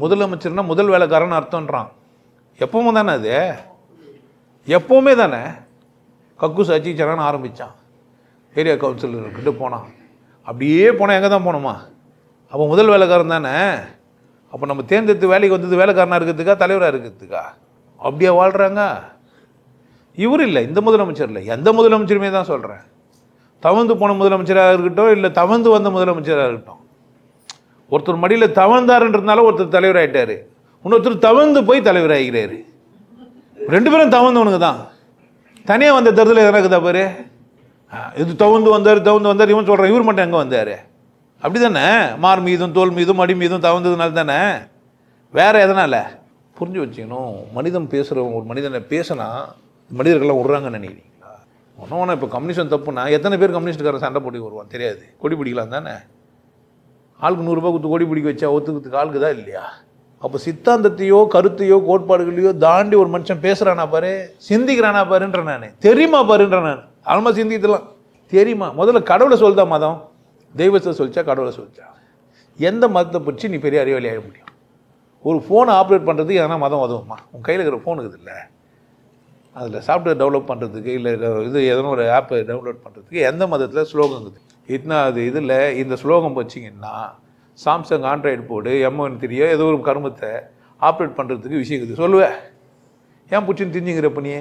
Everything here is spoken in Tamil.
முதலமைச்சர்னா முதல் வேலைக்காரன் அர்த்தம்ன்றான். எப்பவும் தானே அது? எப்பவுமே தானே? கக்கு சாச்சி சரண் ஆரம்பித்தான் ஏரியா கவுன்சிலர்கிட்ட போனான். அப்படியே போனால் எங்கே தான் போனோமா? அப்போ முதல் வேலைக்காரன் தானே? அப்போ நம்ம தேர்ந்தெடுத்து வேலைக்கு வந்தது வேலைக்காரனாக இருக்கிறதுக்கா தலைவராக இருக்கிறதுக்கா? அப்படியே வாழ்கிறாங்க இவர் இல்லை இந்த முதலமைச்சர் இல்லை. எந்த முதலமைச்சருமே தான் சொல்கிறேன் தவந்து போன முதலமைச்சராக இருக்கட்டும் இல்லை தவந்து வந்த முதலமைச்சராக இருக்கட்டும். ஒருத்தர் மடியில் தவழ்ந்தாருன்றதுனால ஒருத்தர் தலைவராயிட்டாரு. இன்னொருத்தர் தவழ்ந்து போய் தலைவராகிறாரு ரெண்டு பேரும் தவந்தவனுங்க தான். தனியாக வந்த தேர்தல் எதனா இருக்குதா பாரு? இது தவந்து வந்தார் தவந்து வந்தார் இவன் சொல்கிறான் இவர் மட்டும் எங்கே வந்தார். அப்படி தானே மார் மீதும் தோல் மீதும் மடி மீதும் தவந்ததுனால தானே? வேறு எதனால்? புரிஞ்சு வச்சுக்கணும். மனிதன் பேசுகிறவங்க ஒரு மனிதனை பேசினா மனிதர்கள்லாம் விட்றாங்கன்னு நினைக்கிறீங்களா? ஒன்றும் இப்போ கம்யூனிஸ்ட் தப்புனா எத்தனை பேர் கம்யூனிஸ்டுக்காரன் சண்டை போட்டி வருவான் தெரியாது. கொடி பிடிக்கலாம் தானே? ஆளுக்கு நூறுரூபா கொடுத்து கொடி பிடிக்க வச்சா ஒத்துக்கிறதுக்கு ஆளுக்கு தான் இல்லையா? அப்போ சித்தாந்தத்தையோ கருத்தையோ கோட்பாடுகளையோ தாண்டி ஒரு மனுஷன் பேசுகிறானா பாரு சிந்திக்கிறானா பாருன்ற நான். தெரியுமா பாருன்ற நான். ஆல்மா சிந்திக்கலாம். தெரியுமா? முதல்ல கடவுளை சொல்லுதா மதம்? தெய்வத்தை சொல்லிச்சா கடவுளை சொல்லிச்சா? எந்த மதத்தை பற்றி நீ பெரிய அறிவாளி ஆக முடியும்? ஒரு ஃபோனை ஆப்ரேட் பண்ணுறதுக்கு எதனா மதம் உதவுமா உன் கையில் இருக்கிற ஃபோன் இருக்குது இல்லை. அதில் சாஃப்ட்வேர் டெவலப் பண்ணுறதுக்கு இல்லை இது எதனா ஒரு ஆப்பை டவுன்லோட் பண்ணுறதுக்கு எந்த மதத்தில் ஸ்லோகம் இருக்குது? இத்தனாவது இதில் இந்த ஸ்லோகம் வச்சிங்கன்னா Samsung Android board M one த்ரீயோ ஏதோ ஒரு கருமத்தை ஆப்ரேட் பண்ணுறதுக்கு விஷயம் இருக்குது சொல்லுவேன் ஏன் பிடிச்சின்னு தெரிஞ்சுங்கிறப்ப நீ